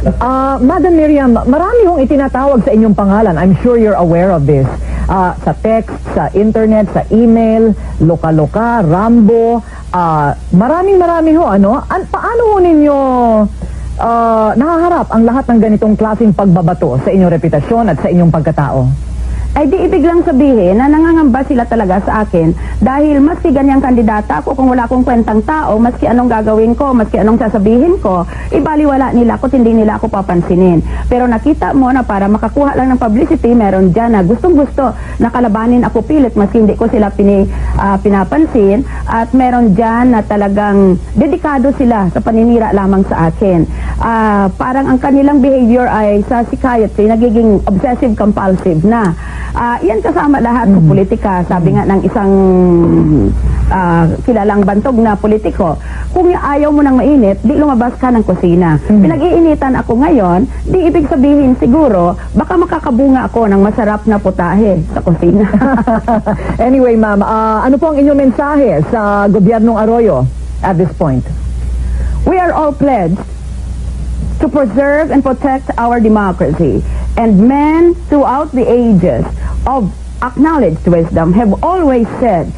Ah, Madam Miriam, marami hong itinatawag sa inyong pangalan. I'm sure you're aware of this. Ah, sa text, sa internet, sa email, loka-loka, Rambo, ah, maraming marami ho, ano? An paano ho ninyo ah, nahaharap ang lahat ng ganitong klaseng pagbabato sa inyong reputasyon at sa inyong pagkatao? Ay di ibig lang sabihin na nangangamba sila talaga sa akin dahil maski ganyang kandidata ako kung wala akong kwentang tao, maski anong gagawin ko, maski anong sasabihin ko, ibaliwala nila ako, hindi nila ako papansinin. Pero nakita mo na para makakuha lang ng publicity, meron dyan na gustong gusto na kalabanin ako pilit maski hindi ko sila pini, ah, pinapansin at meron dyan na talagang dedikado sila sa paninira lamang sa akin. Ah, parang ang kanilang behavior ay sa psychiatry nagiging obsessive compulsive na. Ah, yan kasama lahat sa politika. Sabi nga ng isang ah, kilalang bantog na politiko, kung ayaw mo ng mainit, di lumabas ka ng kusina. Pinag-iinitan ako ngayon, di ibig sabihin siguro, baka makakabunga ako ng masarap na putahe sa kusina. anyway, ma'am, ah, ano po ang inyong mensahe sa gobyernong Arroyo at this point? We are all pledged to preserve and protect our democracy. And men throughout the ages of acknowledged wisdom have always said,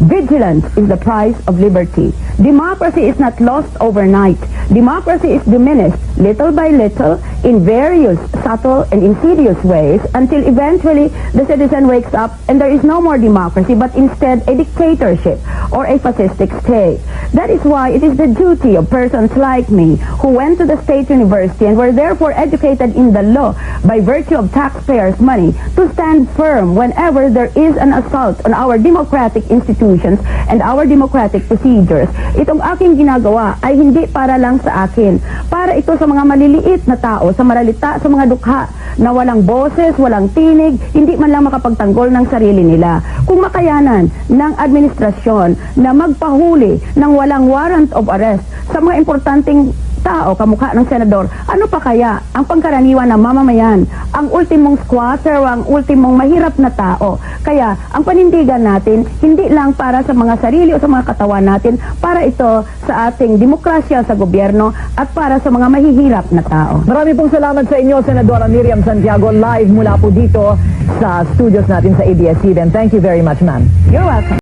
vigilance is the price of liberty. Democracy is not lost overnight. Democracy is diminished little by little in various subtle and insidious ways until eventually the citizen wakes up and there is no more democracy but instead a dictatorship or a fascistic state. That is why it is the duty of persons like me who went to the state university and were therefore educated in the law by virtue of taxpayers' money to stand firm whenever there is an assault on our democratic institutions and our democratic procedures. Itong aking ginagawa ay hindi para lang sa akin. Para ito sa mga maliliit na tao, sa maralita, sa mga dukha na walang boses, walang tinig, hindi man lang makapagtanggol ng sarili nila. Kung makayanan ng administrasyon na magpahuli ng walang warrant of arrest sa mga importanteng tao, kamukha ng senador, ano pa kaya ang pangkaraniwan ng mamamayan, ang ultimong squatter, ang ultimong mahirap na tao. Kaya ang panindigan natin, hindi lang para sa mga sarili o sa mga katawan natin, para ito sa ating demokrasya sa gobyerno at para sa mga mahihirap na tao. Marami pong salamat sa inyo, Senadora Miriam Santiago, live mula po dito sa studios natin sa ABS-CBN. Thank you very much, ma'am. You're welcome.